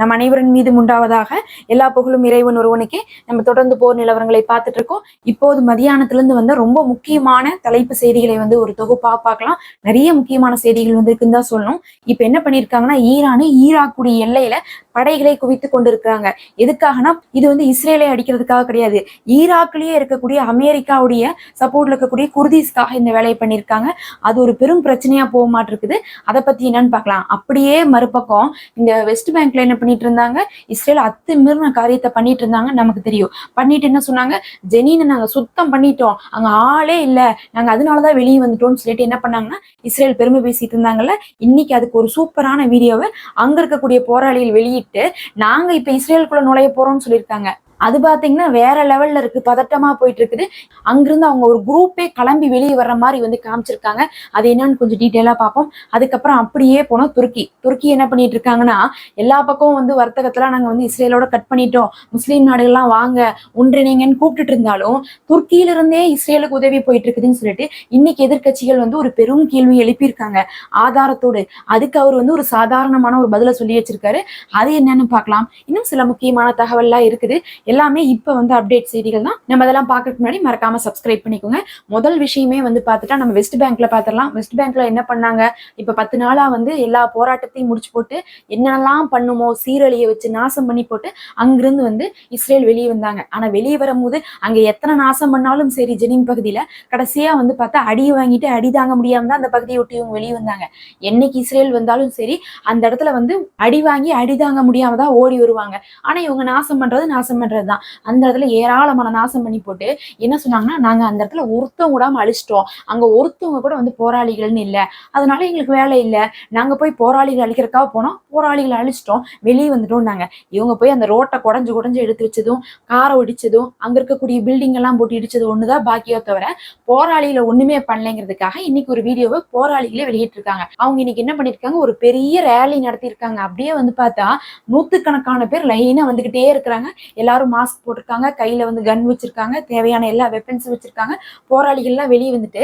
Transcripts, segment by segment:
நம் அனைவரின் மீதும் உண்டாவதாக எல்லா புகழும் இறைவன் ஒருவனுக்கே. நம்ம தொடர்ந்து போர் நிலவரங்களை பார்த்துட்டு இருக்கோம். இப்போது மதியானத்துல இருந்து வந்து ரொம்ப முக்கியமான தலைப்பு செய்திகளை வந்து ஒரு தொகுப்பா பார்க்கலாம். நிறைய முக்கியமான செய்திகள் வந்து இருக்குன்னு தான் சொல்லணும். இப்ப என்ன பண்ணிருக்காங்கன்னா ஈரானு ஈராக்குடைய எல்லையில படைகளை குவித்து கொண்டிருக்கிறாங்க. எதுக்காகனா இது வந்து இஸ்ரேலை அடிக்கிறதுக்காக கிடையாது. ஈராக்லயே இருக்கக்கூடிய அமெரிக்காவுடைய சப்போர்ட்ல இருக்கக்கூடிய குர்தீஸ்க்காக இந்த வேலையை பண்ணியிருக்காங்க அது ஒரு பெரும் பிரச்சனையா போக மாட்டிருக்குது. அதை பத்தி என்னன்னு பார்க்கலாம். அப்படியே மறுபக்கம் இந்த வெஸ்ட் பேங்க்ல என்ன பண்ணிட்டு இருந்தாங்க இஸ்ரேல் அத்துமீறின காரியத்தை பண்ணிட்டு இருந்தாங்க நமக்கு தெரியும். பண்ணிட்டு என்ன சொன்னாங்க? ஜெனினை நாங்க சுத்தம் பண்ணிட்டோம். அங்க ஆளே இல்ல. நாங்க அதனாலதான் வெளியே வந்துட்டோம்னு சொல்லிட்டு என்ன பண்ணாங்கன்னா இஸ்ரேல் பெருமை பேசிட்டு இருந்தாங்கல்ல? இன்னைக்கு அதுக்கு ஒரு சூப்பரான வீடியோவை அங்க இருக்கக்கூடிய போராளிகள் வெளியிட்டு நாங்க இப்ப இஸ்ரேலுக்குள்ள நுழைய போறோம்னு சொல்லியிருக்காங்க. அது பாத்தீங்கன்னா வேற லெவல்ல இருக்கு பதட்டமா போயிட்டு இருக்குது அங்கிருந்து அவங்க ஒரு குரூப்பே கிளம்பி வெளியே வர்ற மாதிரி வந்து காமிச்சிருக்காங்க. அது என்னன்னு கொஞ்சம் டீட்டெயிலாக பார்ப்போம் அதுக்கப்புறம் அப்படியே போனோம் துருக்கி. துருக்கி என்ன பண்ணிட்டு இருக்காங்கன்னா எல்லா பக்கமும் வந்து வர்த்தகத்துல நாங்க வந்து இஸ்ரேலோட கட் பண்ணிட்டோம். முஸ்லீம் நாடுகள்லாம் வாங்க ஒன்றிணைங்கன்னு கூப்பிட்டுட்டு இருந்தாலும் துருக்கியிலிருந்தே இஸ்ரேலுக்கு உதவி போயிட்டு இருக்குதுன்னு சொல்லிட்டு இன்னைக்கு எதிர்கட்சிகள் வந்து ஒரு பெரும் கேள்வி எழுப்பியிருக்காங்க. ஆதாரத்தோடு. அதுக்கு அவர் வந்து ஒரு சாதாரணமான ஒரு பதிலை சொல்லி வச்சிருக்காரு. அது என்னன்னு பார்க்கலாம். இன்னும் சில முக்கியமான தகவல்லாம் இருக்குது. எல்லாமே இப்போ வந்து அப்டேட் செய்திகள் தான். நம்ம அதெல்லாம் பார்க்கறதுக்கு முன்னாடி மறக்காம சப்ஸ்கிரைப் பண்ணிக்கோங்க. முதல் விஷயமே வந்து பார்த்துட்டா நம்ம வெஸ்ட் பேங்க்ல பார்த்துடலாம். வெஸ்ட் பேங்க்ல என்ன பண்ணாங்க? இப்போ பத்து நாளா வந்து எல்லா போராட்டத்தையும் முடிச்சு போட்டு என்னென்னலாம் பண்ணுமோ சீரழிய வச்சு நாசம் பண்ணி போட்டு அங்கிருந்து வந்து இஸ்ரேல் வெளியே வந்தாங்க. ஆனா வெளியே வரும்போது அங்க எத்தனை நாசம் பண்ணாலும் சரி ஜெனின் பகுதியில கடைசியா வந்து பார்த்தா அடி வாங்கிட்டு அடி தாங்க முடியாம தான் அந்த பகுதியை விட்டு இவங்க வெளியே வந்தாங்க. என்னைக்கு இஸ்ரேல் வந்தாலும் சரி அந்த இடத்துல வந்து அடி வாங்கி அடி தாங்க முடியாம தான் ஓடி வருவாங்க. ஆனா இவங்க நாசம் பண்றது நாசம் பண்றது தான் அந்த இடத்துல ஏராளமான நாசம் பண்ணி போட்டு என்ன சொன்னாங்கன்னா நாங்க அந்த இடத்துல ஒருத்தவங்க கூடாம அழிச்சிட்டோம். அங்க ஒருத்தவங்க கூட வந்து போராளிகள்னு இல்ல. அதனால எங்களுக்கு வேலை இல்ல. நாங்க போய் போராளிகள் அழிக்கிறக்காக போனோம். போராளிகளை அழிச்சிட்டோம். வெளியே வந்துட்டோம்னாங்க. இவங்க போய் அந்த ரோட்டை குடஞ்சு குடஞ்சு எடுத்து வச்சதும் காரை ஒடிச்சதும் அங்க இருக்கக்கூடிய பில்டிங் எல்லாம் போட்டு இடிச்சது ஒண்ணுதான் பாக்கியோ தவிர போராளிகளை ஒண்ணுமே பண்ணலைங்கிறதுக்காக இன்னைக்கு ஒரு வீடியோவை போராளிகளே வெளியிட்டிருக்காங்க. அவங்க இன்னைக்கு என்ன பண்ணிருக்காங்க ஒரு பெரிய ரேலி நடத்தியிருக்காங்க. அப்படியே வந்து பார்த்தா நூத்துக்கணக்கான பேர் லைனா வந்துக்கிட்டே இருக்கிறாங்க. எல்லாரும் மாஸ்க் போட்டிருக்காங்க கையில வந்து கன் வச்சிருக்காங்க தேவையான எல்லா வெப்பன்ஸும் வச்சிருக்காங்க. போராளிகள்லாம் வெளியே வந்துட்டு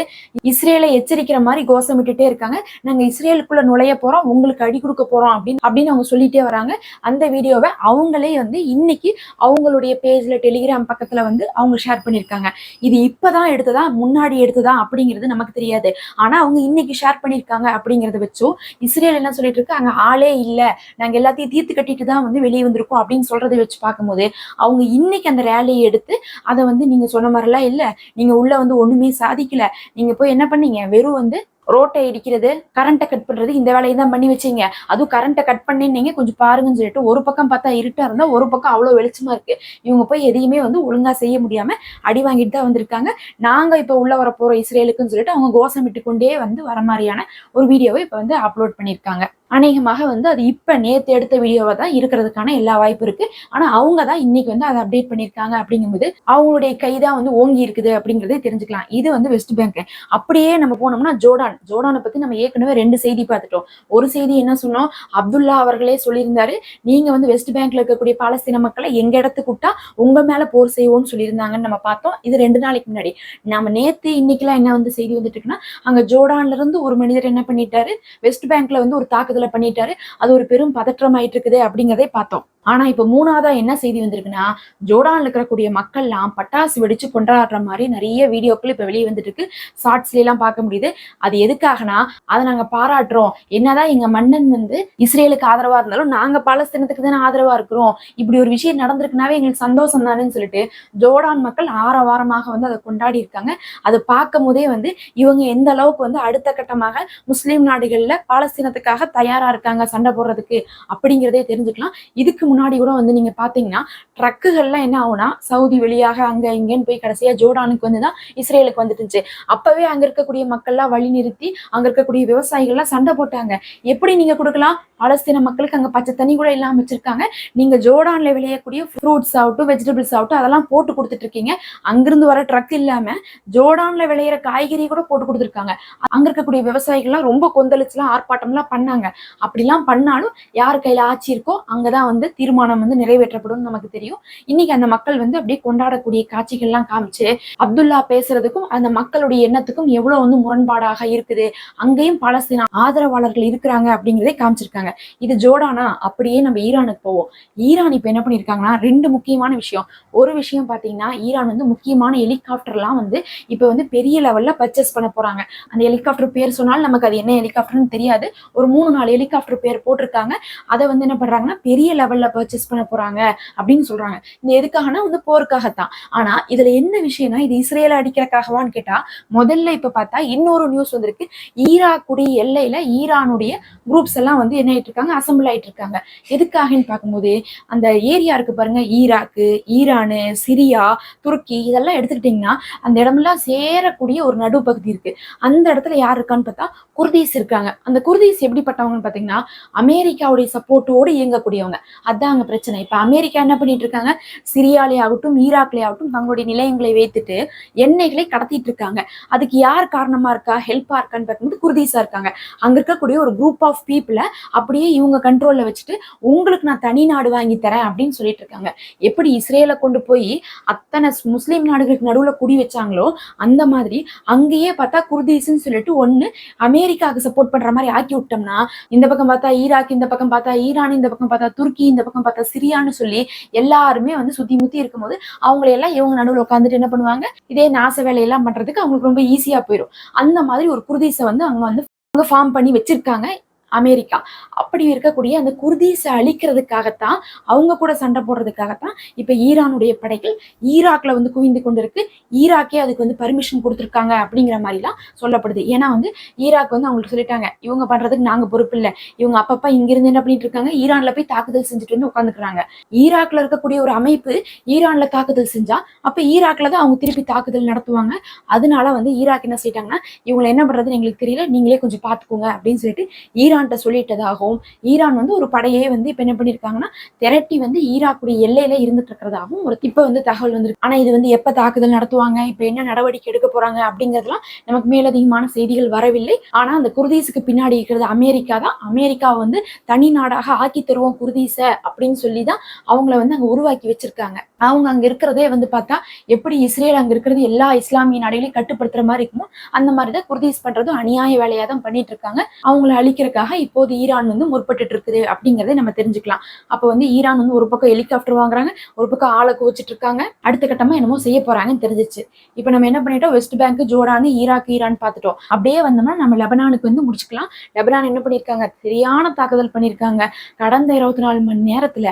இஸ்ரேலை எச்சரிக்கிற மாதிரி கோஷமிட்டுட்டே இருக்காங்க. நாங்க இஸ்ரேலுக்குள்ள நுழைய போறோம் உங்களுக்கு அடி கொடுக்க போறோம் அப்படின்னு அப்படின்னு அவங்க சொல்லிட்டே வராங்க. அந்த வீடியோவை அவங்களே வந்து இன்னைக்கு அவங்களுடைய பேஜ்ல டெலிகிராம் பக்கத்துல வந்து அவங்க ஷேர் பண்ணிருக்காங்க இது இப்பதான் எடுத்ததா முன்னாடி எடுத்ததா அப்படிங்கிறது நமக்கு தெரியாது. ஆனா அவங்க இன்னைக்கு ஷேர் பண்ணிருக்காங்க அப்படிங்கறத வச்சும் இஸ்ரேல் என்ன சொல்லிட்டு இருக்கு அங்க ஆளே இல்ல. நாங்க எல்லாத்தையும் தீர்த்து கட்டிட்டு தான் வந்து வெளியே வந்திருக்கோம் அப்படின்னு சொல்றதை வச்சு பார்க்கும்போது அவங்க இன்னைக்கு அந்த ரேலியை எடுத்து அதை வந்து நீங்க சொன்ன மாதிரிலாம் இல்லை. நீங்க உள்ள வந்து ஒண்ணுமே சாதிக்கல. நீங்க போய் என்ன பண்ணீங்க? வெறும் வந்து ரோட்டை இடிக்கிறது கரண்ட்டை கட் பண்ணுறது இந்த வேலையை தான் பண்ணி வச்சீங்க. அதுவும் கரண்ட்டை கட் பண்ணினீங்க கொஞ்சம் பாருங்கன்னு சொல்லிட்டு ஒரு பக்கம் பார்த்தா இருட்டாக இருந்தால் ஒரு பக்கம் அவ்வளோ வெளிச்சமாக இருக்குது இவங்க போய் எதையுமே வந்து ஒழுங்காக செய்ய முடியாமல் அடி வாங்கிட்டு தான் வந்திருக்காங்க. நாங்கள் இப்போ உள்ளே வர போகிறோம் இஸ்ரேலுக்குன்னு சொல்லிட்டு அவங்க கோஷமிட்டு கொண்டே வந்து வர மாதிரியான ஒரு வீடியோவை இப்போ வந்து அப்லோட் பண்ணியிருக்காங்க. அநேகமாக வந்து அது இப்போ நேத்து எடுத்த வீடியோவா தான் இருக்கிறதுக்கான எல்லா வாய்ப்பு இருக்கு. ஆனா அவங்க தான் இன்னைக்கு வந்து அதை அப்டேட் பண்ணியிருக்காங்க அப்படிங்கும்போது அவங்களுடைய கைதான் வந்து ஓங்கி இருக்குது அப்படிங்கிறதே தெரிஞ்சுக்கலாம். இது வந்து வெஸ்ட் பேங்க் அப்படியே நம்ம போனோம்னா ஜோடான் ஜோடானை பத்தி நம்ம ஏற்கனவே ரெண்டு செய்தி பார்த்துட்டோம். ஒரு செய்தி என்ன சொன்னோம்? அப்துல்லா அவர்களே சொல்லியிருந்தாரு. நீங்க வந்து வெஸ்ட் பேங்க்ல இருக்கக்கூடிய பாலஸ்தீன மக்களை எங்க இடத்துக்கு விட்டா உங்க மேல போர் செய்வோம்னு சொல்லியிருந்தாங்கன்னு நம்ம பார்த்தோம். இது ரெண்டு நாளைக்கு முன்னாடி. நம்ம நேத்து இன்னைக்கெல்லாம் என்ன வந்து செய்தி வந்துட்டு இருக்குன்னா அங்க ஜோர்டான்ல இருந்து ஒரு மனிதர் என்ன பண்ணிட்டாரு? வெஸ்ட் பேங்க்ல வந்து ஒரு தாக்குதல் பண்ணிட்டாரு. அது ஒரு பெரும் பதற்றம் ஆயிட்டு இருக்குது அப்படிங்கறதை பார்த்தோம். ஆனா இப்ப மூணாவதா என்ன செய்தி வந்திருக்குன்னா ஜோர்டான்ல இருக்கக்கூடிய மக்கள்லாம் பட்டாசு வெடிச்சு கொண்டாடுற மாதிரி நிறைய வீடியோக்கள் இப்ப வெளியே வந்துட்டு இருக்கு ஷார்ட்ஸ்ல எல்லாம் பார்க்க முடியுது. அது எதுக்காகனா அதை நாங்க பாராட்டுறோம். என்னதான் எங்க மன்னன் வந்து இஸ்ரேலுக்கு ஆதரவா இருந்தாலும் நாங்க பாலஸ்தீனத்துக்கு தானே ஆதரவா இருக்கிறோம். இப்படி ஒரு விஷயம் நடந்திருக்குனாவே எங்களுக்கு சந்தோஷம் தானேன்னு சொல்லிட்டு ஜோர்டான் மக்கள் ஆரவாரமாக வந்து அதை கொண்டாடி இருக்காங்க. அதை பார்க்கும் போதே வந்து இவங்க எந்த அளவுக்கு வந்து அடுத்த கட்டமாக முஸ்லீம் நாடுகள்ல பாலஸ்தீனத்துக்காக தயாரா இருக்காங்க சண்டை போடுறதுக்கு அப்படிங்கிறதே தெரிஞ்சுக்கலாம். இதுக்கு முன்னாடி முன்னாடி கூட வந்து நீங்க பாத்தீங்கன்னா ட்ரக்குகள்லாம் என்ன ஆகும்னா சவுதி வழியாக அங்க இங்கன்னு போய் கடைசியா ஜோர்டானுக்கு வந்து தான் இஸ்ரேலுக்கு வந்துட்டுச்சு. அப்பவே அங்க இருக்கக்கூடிய மக்கள்லாம் வழி நிறுத்தி அங்க இருக்கக்கூடிய விவசாயிகள்லாம் சண்டை போட்டாங்க. எப்படி நீங்க கொடுக்கலாம்? பாலஸ்தீன மக்களுக்கு அங்க பச்சை தண்ணி கூட இல்லாம வச்சிருக்காங்க. நீங்க ஜோர்டான்ல விளையக்கூடிய ஃப்ரூட்ஸ் ஆகட்டும் வெஜிடபிள்ஸ் ஆகட்டும் அதெல்லாம் போட்டு கொடுத்துட்டு இருக்கீங்க. அங்கிருந்து வர ட்ரக் இல்லாம ஜோர்டான்ல விளையிற காய்கறி கூட போட்டு கொடுத்துருக்காங்க. அங்க இருக்கக்கூடிய விவசாயிகள்லாம் ரொம்ப கொந்தளிச்சுலாம் ஆர்ப்பாட்டம்லாம் பண்ணாங்க. அப்படிலாம் பண்ணாலும் யார் கையில ஆட்சி இருக்கோ அங்கதான் வந்து தீர்மானம் வந்து நிறைவேற்றப்படும் நமக்கு தெரியும். இன்னைக்கு அந்த மக்கள் வந்து அப்படியே கொண்டாடக்கூடிய காட்சிகள்லாம் காமிச்சு அப்துல்லா பேசுறதுக்கும் அந்த மக்களுடைய எண்ணத்துக்கும் எவ்வளவு வந்து முரண்பாடாக இருக்குது அங்கேயும் பாலஸ்தீன ஆதரவாளர்கள் இருக்கிறாங்க அப்படிங்கிறதே காமிச்சிருக்காங்க. பண்ணியிருக்காங்க இது ஜோர்டானா? அப்படியே நம்ம ஈரானுக்கு போவோம். ஈரான் இப்போ என்ன பண்ணியிருக்காங்கன்னா ரெண்டு முக்கியமான விஷயம். ஒரு விஷயம் பார்த்தீங்கன்னா ஈரான் வந்து முக்கியமான ஹெலிகாப்டர்லாம் வந்து இப்போ வந்து பெரிய லெவல்ல பர்ச்சேஸ் பண்ண போறாங்க. அந்த ஹெலிகாப்டர் பேர் சொன்னாலும் நமக்கு அது என்ன ஹெலிகாப்டர்னு தெரியாது. ஒரு மூணு நாலு ஹெலிகாப்டர் பேர் போட்டிருக்காங்க. அதை வந்து என்ன பண்றாங்கன்னா பெரிய லெவல்ல பர்ச்சேஸ் பண்ண போறாங்க அப்படின்னு சொல்றாங்க. இந்த எதுக்காகனா வந்து போருக்காகத்தான். ஆனா இதுல என்ன விஷயம்னா இது இஸ்ரேலை அடிக்கிறக்காகவான்னு கேட்டா முதல்ல இப்போ பார்த்தா இன்னொரு நியூஸ் வந்திருக்கு. ஈராக்குடைய எல்லையில ஈரானுடைய குரூப்ஸ் எல்லாம் வந்து என்ன ஆயிட்டு இருக்காங்க அசம்பிள் ஆயிட்டு இருக்காங்க எதுக்காகன்னு பார்க்கும்போது அந்த ஏரியா இருக்கு பாருங்க ஈராக்கு ஈரானு சிரியா துருக்கி இதெல்லாம் எடுத்துக்கிட்டிங்கன்னா அந்த இடமெல்லாம் சேரக்கூடிய ஒரு நடுப்பகுதி இருக்கு. அந்த இடத்துல யார் இருக்கான்னு பார்த்தா குர்தீஸ் இருக்காங்க. அந்த குர்தீஸ் எப்படிப்பட்டவங்கன்னு பார்த்தீங்கன்னா அமெரிக்காவுடைய சப்போர்ட்டோடு இயங்கக்கூடியவங்க. அதுதான் அங்கே பிரச்சனை. இப்ப அமெரிக்கா என்ன பண்ணிட்டு இருக்காங்க? சிரியாலே ஆகட்டும் ஈராக்லே ஆகட்டும் தங்களுடைய நிலையங்களை வைத்துட்டு எண்ணெய்களை கடத்திட்டு இருக்காங்க. அதுக்கு யார் காரணமா இருக்கா? ஹெல்ப்பா இருக்கான்னு பார்க்கும்போது குர்தீஸா இருக்காங்க. அங்க இருக்கக்கூடிய ஒரு குரூப் ஆஃப் பீப்புளை அப்படியே இவங்க கண்ட்ரோல்ல வச்சுட்டு உங்களுக்கு நான் தனி நாடு வாங்கி தரேன் அப்படின்னு சொல்லிட்டு இருக்காங்க. எப்படி இஸ்ரேலை கொண்டு போய் அத்தனை முஸ்லீம் நாடுகளுக்கு நடுவுல குடி வச்சாங்களோ அந்த மாதிரி அங்கேயே பார்த்தா குர்தீஸ்ன்னு சொல்லிட்டு ஒண்ணு அமெரிக்காவுக்கு சப்போர்ட் பண்ற மாதிரி ஆக்கி விட்டோம்னா இந்த பக்கம் பார்த்தா ஈராக் இந்த பக்கம் பார்த்தா ஈரான் இந்த பக்கம் பார்த்தா துருக்கி இந்த பக்கம் பார்த்தா சிரியான்னு சொல்லி எல்லாருமே வந்து சுத்தி முத்தி இருக்கும்போது அவங்களை எல்லாம் இவங்க நடுவில் உட்காந்துட்டு என்ன பண்ணுவாங்க? இதே நாச வேலையெல்லாம் பண்றதுக்கு அவங்களுக்கு ரொம்ப ஈஸியா போயிடும் அந்த மாதிரி ஒரு குர்தீஸை வந்து அவங்க வந்து அவங்க ஃபார்ம் பண்ணி வச்சிருக்காங்க. அமெரிக்கா. அப்படி இருக்கக்கூடிய அந்த குர்தீஸை அழிக்கிறதுக்காகத்தான் அவங்க கூட சண்டை போடுறதுக்காகத்தான் இப்ப ஈரானுடைய படைகள் ஈராக்ல வந்து குவிந்து கொண்டிருக்கு. ஈராக்கே அதுக்கு வந்து பர்மிஷன் கொடுத்துருக்காங்க அப்படிங்கிற மாதிரிலாம் சொல்லப்படுது. ஏன்னா வந்து ஈராக் வந்து அவங்களுக்கு சொல்லிட்டாங்க இவங்க பண்றதுக்கு நாங்க பொறுப்பு இல்லை. இவங்க அப்பப்ப இங்கிருந்து என்ன பண்ணிட்டு இருக்காங்க? ஈரான்ல போய் தாக்குதல் செஞ்சுட்டு வந்து உட்காந்துக்கிறாங்க ஈராக்ல இருக்கக்கூடிய ஒரு அமைப்பு ஈரான்ல தாக்குதல் செஞ்சா அப்ப ஈராக்ல தான் அவங்க திருப்பி தாக்குதல் நடத்துவாங்க. அதனால வந்து ஈராக் என்ன செய்யிட்டாங்கன்னா இவங்களை என்ன பண்றதுன்னு எங்களுக்கு தெரியல நீங்களே கொஞ்சம் பாத்துக்கோங்க அப்படின்னு சொல்லிட்டு ஈரான் ஈரான்கிட்ட சொல்லிட்டதாகவும் ஈரான் வந்து ஒரு படையே வந்து இப்போ என்ன பண்ணிருக்காங்கன்னா திரட்டி வந்து ஈராக்குடைய எல்லையில இருந்துட்டு இருக்கிறதாகவும் ஒரு இப்போ வந்து தகவல் வந்திருக்கு. ஆனா இது வந்து எப்ப தாக்குதல் நடத்துவாங்க இப்ப என்ன நடவடிக்கை எடுக்க போறாங்க அப்படிங்கிறதுலாம் நமக்கு மேலதிகமான செய்திகள் வரவில்லை. ஆனா அந்த குர்தீஸுக்கு பின்னாடி இருக்கிறது அமெரிக்கா தான். அமெரிக்கா வந்து தனி நாடாக ஆக்கி தருவோம் குர்தீஸ அப்படின்னு சொல்லி தான் அவங்கள வந்து அங்க உருவாக்கி வச்சிருக்காங்க. அவங்க அங்க இருக்கிறதே வந்து பார்த்தா எப்படி இஸ்ரேல் அங்க இருக்கிறது எல்லா இஸ்லாமிய நாடுகளையும் கட்டுப்படுத்துற மாதிரி இருக்குமோ அந்த மாதிரி தான் குர்தீஸ் பண்றதும் அநியாய வேலையா தான் பண்ணிட்டு இருக்காங்க. அவங்கள அழிக்கிறதுக்காக இப்போது ஈரான் வந்து முற்பட்டு இருக்குது அப்படிங்கறதை நம்ம தெரிஞ்சுக்கலாம். அப்போ வந்து ஈரான் வந்து ஒரு பக்கம் ஹெலிகாப்டர் வாங்குறாங்க ஒரு பக்கம் ஆளை குவிச்சிட்டு இருக்காங்க அடுத்த கட்டமா என்னமோ செய்ய போறாங்கன்னு தெரிஞ்சிச்சு. இப்போ நம்ம என்ன பண்ணிட்டோம்? West Bank Jordan Iraq Iran பார்த்துட்டோம். அப்படியே வந்தோம்னா நம்ம லெபனானுக்கு வந்து முடிச்சுக்கலாம். லெபனான் என்ன பண்ணியிருக்காங்க? சரியான தாக்குதல் பண்ணியிருக்காங்க. கடந்த இருபத்தி நாலு மணி நேரத்துல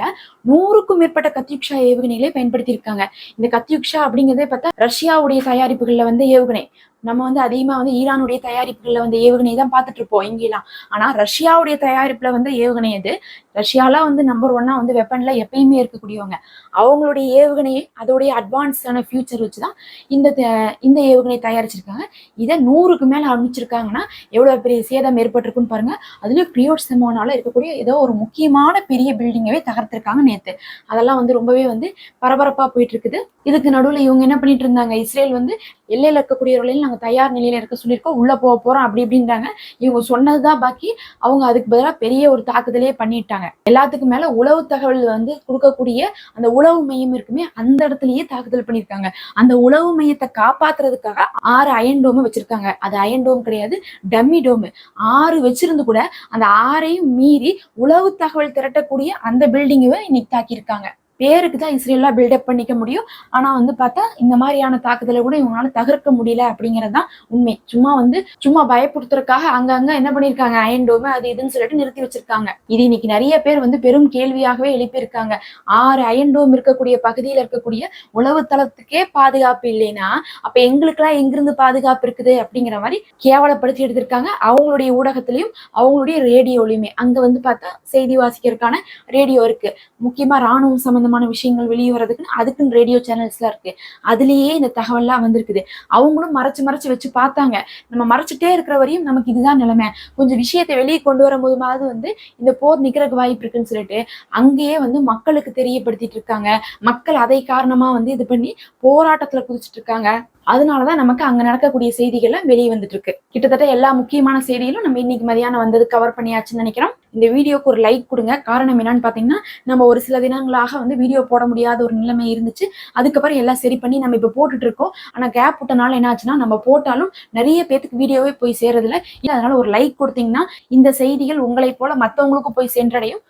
நூறுக்கும் மேற்பட்ட கத்யுக்ஷா ஏவுகணைகளை பயன்படுத்தியிருக்காங்க. இந்த கத்யுக்ஷா அப்படிங்கிறதே பார்த்தா ரஷ்யாவுடைய தயாரிப்புகள்ல வந்து ஏவுகணை. நம்ம வந்து அதிகமா வந்து ஈரானுடைய தயாரிப்புகளில் வந்து ஏவுகணை தான் பார்த்துட்டு இருப்போம் இங்கெல்லாம் ஆனா ரஷ்யாவுடைய தயாரிப்புல வந்து ஏவுகணை இது ரஷ்யாலாம் வந்து நம்பர் ஒன்னா வந்து வெப்பன்ல எப்பயுமே இருக்கக்கூடியவங்க. அவங்களுடைய ஏவுகணையை அதோடைய அட்வான்ஸான ஃபியூச்சர் வச்சுதான் இந்த த- இந்த ஏவுகணை தயாரிச்சிருக்காங்க. இதை நூறுக்கு மேல அமைச்சிருக்காங்கன்னா எவ்வளவு பெரிய சேதம் ஏற்பட்டிருக்குன்னு பாருங்க. அதுலயும் பிரியோட் செமோனால இருக்கக்கூடிய ஏதோ ஒரு முக்கியமான பெரிய பில்டிங்கவே தகர்த்திருக்காங்க நேத்து. அதெல்லாம் வந்து ரொம்பவே வந்து பரபரப்பா போயிட்டு இருக்குது இதுக்கு நடுவில் இவங்க என்ன பண்ணிட்டு இருந்தாங்க இஸ்ரேல் வந்து எல்லையில் இருக்கக்கூடியவர்களையும் நாங்கள் தயார் நிலையில் இருக்க சொல்லியிருக்கோம். உள்ளே போக போகிறோம் அப்படி இப்படின்றாங்க. இவங்க சொன்னது தான் பாக்கி. அவங்க அதுக்கு பதிலாக பெரிய ஒரு தாக்குதலே பண்ணிட்டாங்க. எல்லாத்துக்கும் மேல உளவு தகவல் வந்து கொடுக்கக்கூடிய அந்த உளவு மையம் இருக்குமே அந்த இடத்துலயே தாக்குதல் பண்ணியிருக்காங்க. அந்த உளவு மையத்தை காப்பாத்துறதுக்காக ஆறு அயன் டோமு வச்சிருக்காங்க. அது அயன் டோம் கிடையாது டம்மி டோம் ஆறு வச்சிருந்து கூட அந்த ஆறையும் மீறி உளவு தகவல் திரட்டக்கூடிய அந்த பில்டிங்கை இன்னைக்கு தாக்கியிருக்காங்க. பேருக்கு தான் இஸ்ரேலா பில்டப் பண்ணிக்க முடியும். ஆனா வந்து பார்த்தா இந்த மாதிரியான தாக்குதலை கூட இவங்களால தகர்க்க முடியல அப்படிங்கிறது தான் உண்மை. சும்மா வந்து சும்மா பயப்படுத்துறதுக்காக அங்கங்க என்ன பண்ணிருக்காங்க? அயன் அது இதுன்னு சொல்லிட்டு நிறுத்தி வச்சிருக்காங்க. இது இன்னைக்கு நிறைய பேர் வந்து பெரும் கேள்வியாகவே எழுப்பியிருக்காங்க. ஆறு அயன் இருக்கக்கூடிய பகுதியில் இருக்கக்கூடிய உளவு தளத்துக்கே பாதுகாப்பு இல்லைன்னா அப்ப எங்களுக்கெல்லாம் எங்கிருந்து பாதுகாப்பு இருக்குது அப்படிங்கிற மாதிரி கேவலப்படுத்தி எடுத்திருக்காங்க. அவங்களுடைய ஊடகத்திலையும் அவங்களுடைய ரேடியோலையுமே. அங்க வந்து பார்த்தா செய்தி வாசிக்கிறதுக்கான ரேடியோ இருக்கு. முக்கியமா ராணுவம் சம்பந்தமான விஷயங்கள் வெளியே வர்றதுக்குன்னு அதுக்குன்னு ரேடியோ சேனல்ஸ்லாம் இருக்கு. அதுலேயே இந்த தகவல்லாம் வந்திருக்குது. அவங்களும் மறைச்சு மறைச்சு வச்சு பார்த்தாங்க. நம்ம மறைச்சிட்டே இருக்கிற வரையும் நமக்கு இதுதான் நிலைமை. கொஞ்சம் விஷயத்தை வெளியே கொண்டு வரும்போதுமாவது வந்து இந்த போர் நிற்கிறக்கு வாய்ப்பு இருக்குன்னு சொல்லிட்டு அங்கேயே வந்து மக்களுக்கு தெரியப்படுத்திட்டு இருக்காங்க. மக்கள் அதை காரணமா வந்து இது பண்ணி போராட்டத்துல குதிச்சிட்டு இருக்காங்க. அதனாலதான் நமக்கு அங்க நடக்கக்கூடிய செய்திகள்லாம் வெளியே வந்துட்டு இருக்கு கிட்டத்தட்ட எல்லா முக்கியமான செய்திகளும் நம்ம இன்னைக்கு மதியானம் வந்தது கவர் பண்ணியாச்சுன்னு நினைக்கிறோம். இந்த வீடியோக்கு ஒரு லைக் கொடுங்க. காரணம் என்னன்னு பார்த்தீங்கன்னா நம்ம ஒரு சில தினங்களாக வந்து வீடியோ போட முடியாத ஒரு நிலைமை இருந்துச்சு. அதுக்கப்புறம் எல்லாம் சரி பண்ணி நம்ம இப்போ போட்டுட்டு இருக்கோம். ஆனால் கேப் விட்டனால என்ன ஆச்சுன்னா நம்ம போட்டாலும் நிறைய பேத்துக்கு வீடியோவே போய் சேரதில்ல. அதனால ஒரு லைக் கொடுத்தீங்கன்னா இந்த செய்திகள் உங்களை போல மற்றவங்களுக்கும் போய் சென்றடையும்.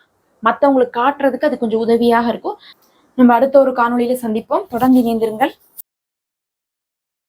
மற்றவங்களுக்கு காட்டுறதுக்கு அது கொஞ்சம் உதவியாக இருக்கும். நம்ம அடுத்த ஒரு காணொளியில சந்திப்போம். தொடர்ந்து இணைந்திருங்கள்.